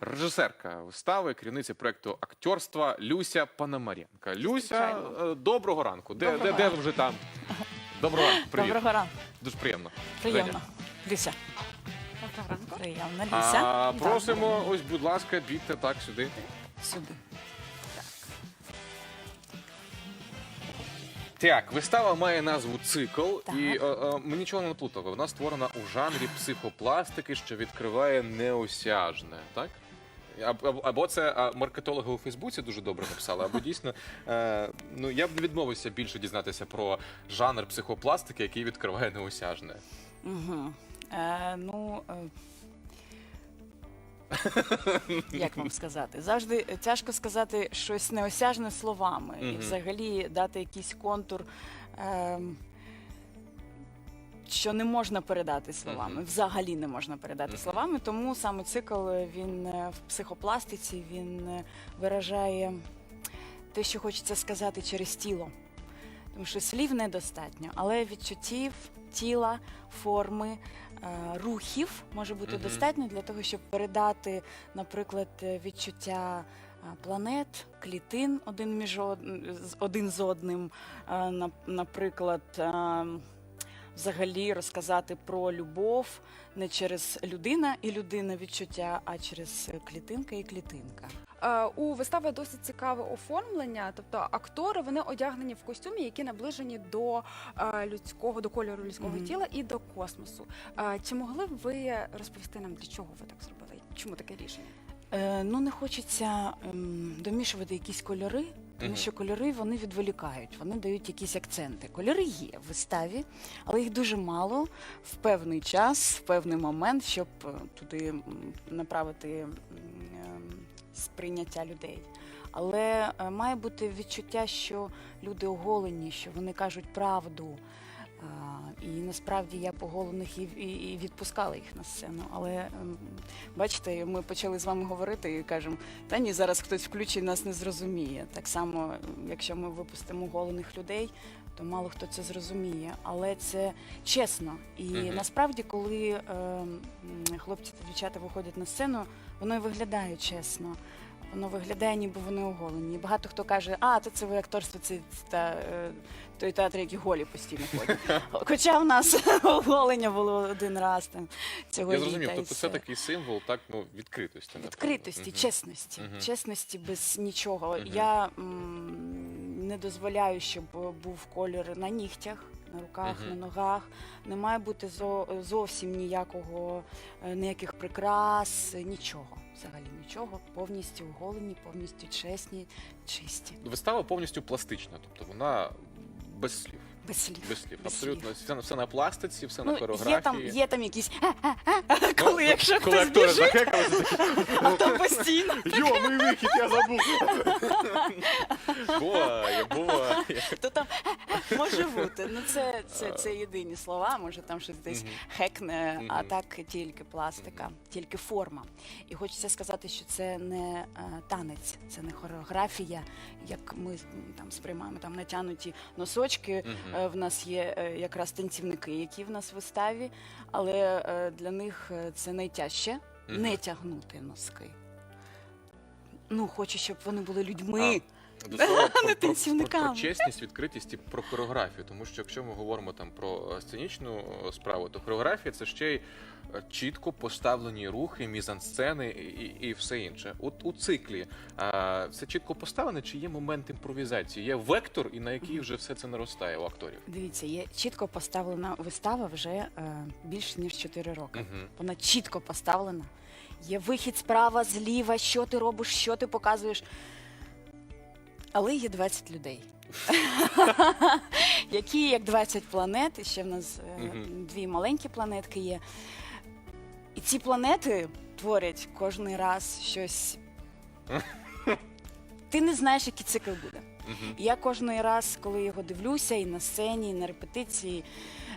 Режисерка вистави, керівниця проекту акторства Люся Пономаренка. Люся, Звичайно. е, доброго ранку. Де, Доброго де, де ви вже там? Доброго ранку. Привіт. Доброго ранку. Дуже приємно. Приємно. Женя. Люся. Доброго ранку. Приємно, Люся. А, просимо, ось, будь ласка, бігте так сюди. Сюди. Так, вистава має назву цикл, Так. і е, е, ми нічого не наплутали. Вона створена у жанрі психопластики, що відкриває неосяжне, так? Або, це а, маркетологи у Фейсбуці дуже добре написали, або дійсно е, ну я б не відмовився більше дізнатися про жанр психопластики, який відкриває неосяжне. Угу. Е, ну, е, як вам сказати? Завжди тяжко сказати щось неосяжне словами і взагалі дати якийсь контур. Е, що не можна передати словами, взагалі не можна передати словами. Тому саме цикл він е, в психопластиці він е, виражає те, що хочеться сказати через тіло. Тому що слів недостатньо, але відчуттів, тіла, форми, е, рухів може бути достатньо для того, щоб передати, наприклад, відчуття е, планет, клітин один між од- з- один з одним. е, на- Наприклад, е, взагалі розказати про любов не через людина і людина відчуття, а через е, клітинка і клітинка. Е, У вистави досить цікаве оформлення. Тобто актори вони одягнені в костюмі, які наближені до е, людського, до кольору людського Мгм. тіла і до космосу. Чи могли б ви розповісти нам, для чого ви так зробили? Чому таке рішення? Е, ну, не хочеться ем, домішувати якісь кольори, тому Мгм. що кольори вони відволікають, вони дають якісь акценти. Кольори є в виставі, але їх дуже мало в певний час, в певний момент, щоб е, туди м, направити м, ем, сприйняття людей. Але е, має бути відчуття, що люди оголені, що вони кажуть правду. А, І насправді я поголених і, відпускала їх на сцену. Але ем, бачите, ми почали з вами говорити і кажемо, та ні, зараз хтось включить нас не зрозуміє. Так само, якщо ми випустимо голених людей, то мало хто це зрозуміє. Але це чесно. І Мгм. насправді, коли м, хлопці та дівчата виходять на сцену, воно і виглядає чесно. Воно виглядає, ніби вони оголені. І Багато хто каже, а то це ви акторство, це та, е, той театр, який голі постійно ходять. Хоча в нас оголення було один раз там цього Я літа. зрозумів, і тобто все. це такий символ так, ну, відкритості. напевно. Відкритості, Мгм. чесності, Мгм. чесності без нічого. Мгм. Я м, не дозволяю, щоб е, був колір на нігтях, на руках, Мгм. на ногах. Не має бути зо- зовсім ніякого, е, ніяких прикрас, е, нічого. Взагалі нічого. Повністю оголені, повністю чесні, чисті, Вистава повністю пластична, тобто вона без. Без слів. Без слів. Без Абсолютно все, все на пластиці, все на Ну, хореографії. є там, є там якісь Ну, коли, якщо коли хтось актори біжить, а то постійно. Йо, мій вихід, я забув. Буває, буває. То там може бути. Ну це, це, це єдині слова, може там щось десь Мгм. хекне, а Мгм. так тільки пластика, тільки форма. І хочеться сказати, що це не е, танець, це не хореографія, як ми м, там сприймаємо там натянуті носочки. Мгм. Е, В нас є е, якраз танцівники, які в нас в виставі, але е, для них це найтяжче не тягнути носки. Ну, хочу, щоб вони були людьми. До слова, про, про, про, про чесність, відкритість і про хореографію. Тому що якщо ми говоримо там про е, сценічну е, справу, то хореографія це ще й е, чітко поставлені рухи, мізансцени і, і, все інше. От у циклі а, це чітко поставлене, чи є момент імпровізації, є вектор, і на який вже все це наростає у акторів. Дивіться, є чітко поставлена вистава вже е, більше ніж 4 роки. Мгм. Вона чітко поставлена. Є вихід справа, зліва, що ти робиш, що ти показуєш. Але є 20 людей, які як 20 планет, і ще в нас е, Мгм. дві маленькі планетки є. І ці планети творять кожен раз щось. Ти не знаєш, який цикл буде. Мгм. І я кожен раз, коли його дивлюся, і на сцені, і на репетиції,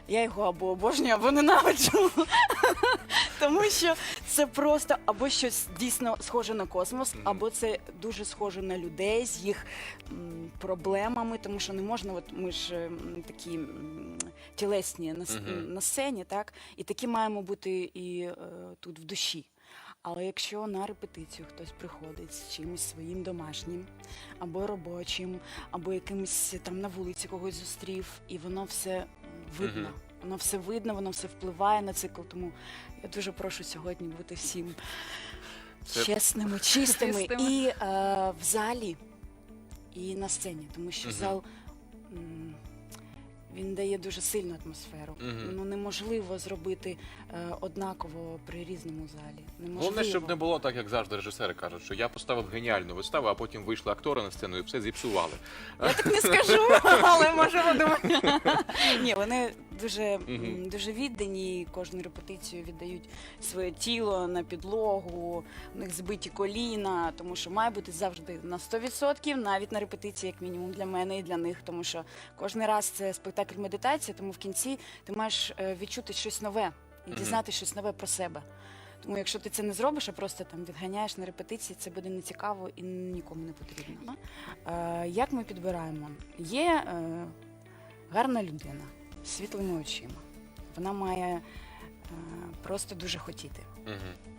я його або обожнюю, або ненавиджу. Тому що це просто або щось дійсно схоже на космос, або це дуже схоже на людей з їх м, проблемами, тому що не можна, от ми ж м, такі м, тілесні на, с- Мгм. на сцені, так? І такі маємо бути і е, тут в душі. Але якщо на репетицію хтось приходить з чимось своїм домашнім, або робочим, або якимось там на вулиці когось зустрів, і воно все видно. Воно все видно, воно все впливає на цикл. Тому я дуже прошу сьогодні бути всім Це- чесними, чистими Чистими. і е, в залі, і на сцені, тому що Мгм. зал м, він дає дуже сильну атмосферу. Мгм. Ну неможливо зробити е, однаково при різному залі. Неможливо. Головне, щоб не було так, як завжди режисери кажуть, що я поставив геніальну виставу, а потім вийшли актори на сцену і все зіпсували. Я так не скажу, але можемо думати. Ні, вони дуже, м, дуже віддані, кожну репетицію віддають своє тіло на підлогу, у них збиті коліна, тому що має бути завжди на 100%, навіть на репетиції, як мінімум, для мене і для них, тому що кожен раз це спектакль медитація, тому в кінці ти маєш е, відчути щось нове і дізнати щось нове про себе. Тому якщо ти це не зробиш, а просто там відганяєш на репетиції, це буде нецікаво і нікому не потрібно. Е, як ми підбираємо? Є е, гарна людина світлими очима. Вона має е, просто дуже хотіти.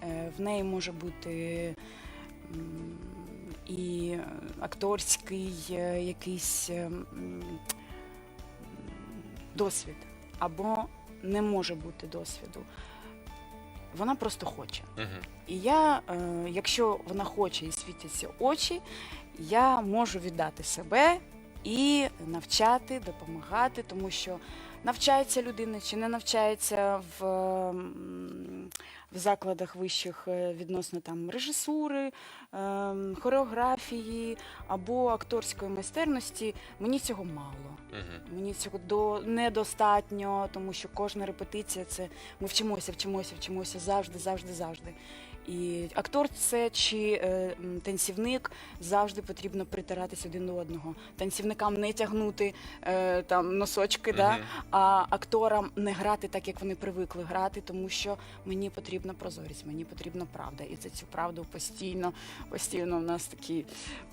Е, в неї може бути м, і акторський е, якийсь е, м, досвід, або не може бути досвіду. Вона просто хоче. І я, е, якщо вона хоче і світяться очі, я можу віддати себе і навчати, допомагати, тому що навчається людина чи не навчається в, в закладах вищих е, відносно там режисури, ем, хореографії або акторської майстерності, мені цього мало. Мгм. Мені цього до недостатньо, тому що кожна репетиція це ми вчимося, вчимося, вчимося завжди, завжди, завжди. І актор це чи е, танцівник завжди потрібно притиратись один до одного. Танцівникам не тягнути е, там носочки, да? Мгм. а акторам не грати так, як вони привикли грати, тому що мені потрібна прозорість, мені потрібна правда. І за цю правду постійно, постійно в нас такі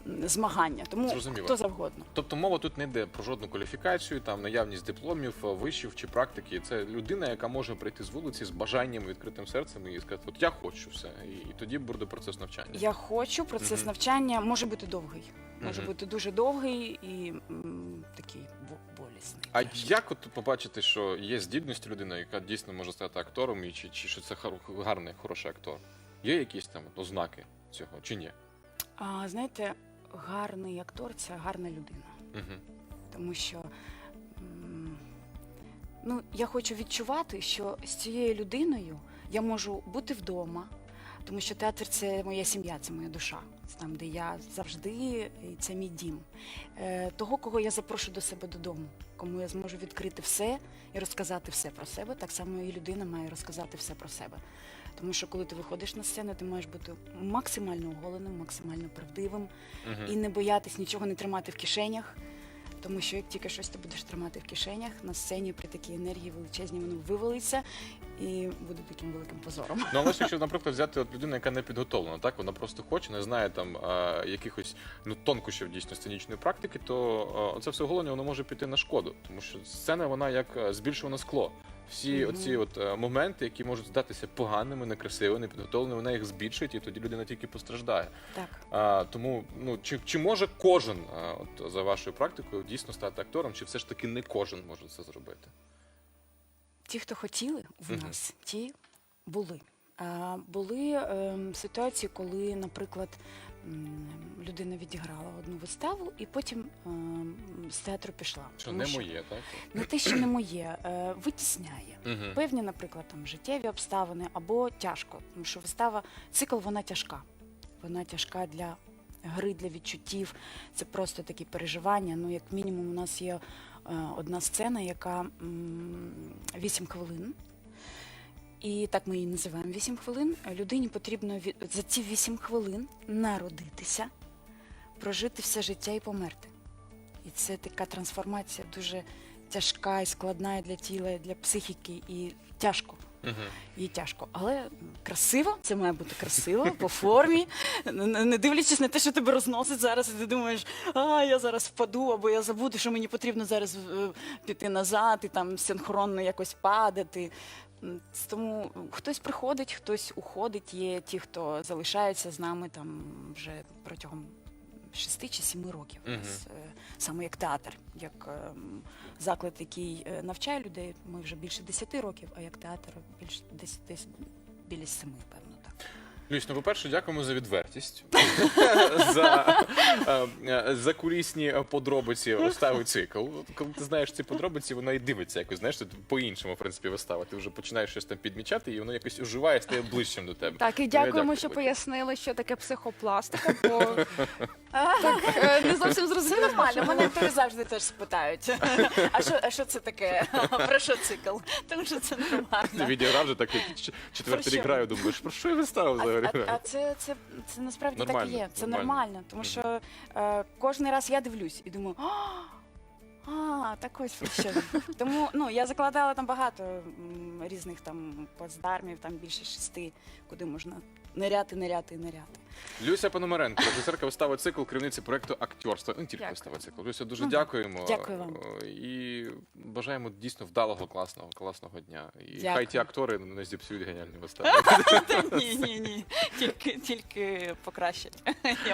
м, змагання. Тому Зрозуміло. хто завгодно. Тобто мова тут не йде про жодну кваліфікацію, там наявність дипломів, е, вишів чи практики. Це людина, яка може прийти з вулиці з бажанням, відкритим серцем і сказати, от я хочу все. І, і тоді буде процес навчання. Я хочу. Процес Мгм. навчання може бути довгий. Може Мгм. бути дуже довгий і м, такий бо- болісний. А як от побачити, що є здібність людини, яка дійсно може стати актором, і чи, чи що це хар- гарний, хороший актор? Є якісь там от ознаки цього чи ні? А, знаєте, гарний актор це гарна людина. Угу. Тому що м, ну, я хочу відчувати, що з цією людиною я можу бути вдома, тому що театр це моя сім'я, це моя душа. Це там, де я завжди, і це мій дім. Е, того, кого я запрошу до себе додому, кому я зможу відкрити все і розказати все про себе, так само і людина має розказати все про себе. Тому що коли ти виходиш на сцену, ти маєш бути максимально оголеним, максимально правдивим, Угу. і не боятись нічого не тримати в кишенях. Тому що як тільки щось ти будеш тримати в кишенях, на сцені при такій енергії величезній воно вивалиться і буде таким великим позором. Ну, але якщо, наприклад, взяти от людину, яка не підготовлена, так вона просто хоче, не знає там якихось ну тонкощів дійсно сценічної практики, то це все оголення воно може піти на шкоду, тому що сцена вона як збільшувана скло. Всі оці от е, моменти, які можуть здатися поганими, некрасивими, непідготовленими, вона їх збільшить, і тоді людина тільки постраждає. Так. А, тому ну чи, чи може кожен а, от за вашою практикою дійсно стати актором, чи все ж таки не кожен може це зробити? Ті, хто хотіли в Мгм. нас, ті були. А, були ем, ситуації, коли, наприклад, людина відіграла одну виставу і потім ем, з театру пішла. Що Тому не моє, так? Не те, що не моє, е, витісняє. Угу. Певні, наприклад, там життєві обставини або тяжко, тому що вистава, цикл вона тяжка. Вона тяжка для гри, для відчуттів. Це просто такі переживання. Ну, як мінімум, у нас є е, одна сцена, яка 8 хвилин. І так ми її називаємо 8 хвилин. Людині потрібно за ці 8 хвилин народитися, прожити все життя і померти. І це така трансформація дуже тяжка і складна і для тіла, і для психіки, і тяжко. Їй тяжко, але красиво, це має бути красиво, по формі, не не дивлячись на те, що тебе розносить зараз, і ти думаєш, а я зараз впаду, або я забуду, що мені потрібно зараз е, піти назад і там синхронно якось падати. Тому хтось приходить, хтось уходить. Є ті, хто залишається з нами там вже протягом шести чи сіми років. Мгм. нас, е, Саме як театр, як ем, заклад, який е, навчає людей. Ми вже більше десяти років, а як театр більше десь біля семи, певно. Люсь, ну по-перше, дякуємо за відвертість, за, е, е, за кулісні подробиці вистави цикл. Коли ти знаєш ці подробиці, вона і дивиться якось, знаєш, по-іншому, в принципі, вистава. Ти вже починаєш щось там підмічати, і воно якось оживає, стає ближчим до тебе. Так, і Ну, дякуємо, дякую що пояснили, що таке психопластика, бо так е, не зовсім Це зрозуміло. нормально, мене актори завжди теж спитають. А що, а що це таке? Про що цикл? Тому що це Ти нормально. відіграв вже так, як ч- четвертий Про рік що? граю, думаєш, про що я вистава А, взагалі? а, а це, це, це насправді так і є. Це нормально. нормально, тому що е, кожен раз я дивлюсь і думаю. «А, А, так ось що. Тому ну я закладала там багато м, різних там плацдармів, там більше шести, куди можна ниряти, ниряти і ниряти. Люся Пономаренко, режисерка вистави цикл, керівниці проекту акторства. Ну, не тільки Дякую. вистави цикл. Люся, дуже дякуємо. дякую вам. Е, І бажаємо дійсно вдалого, класного, класного дня. І Дякую. хай ті актори не зіпсують геніальні вистави. Ні, ні, ні. Тільки, тільки покращать. Я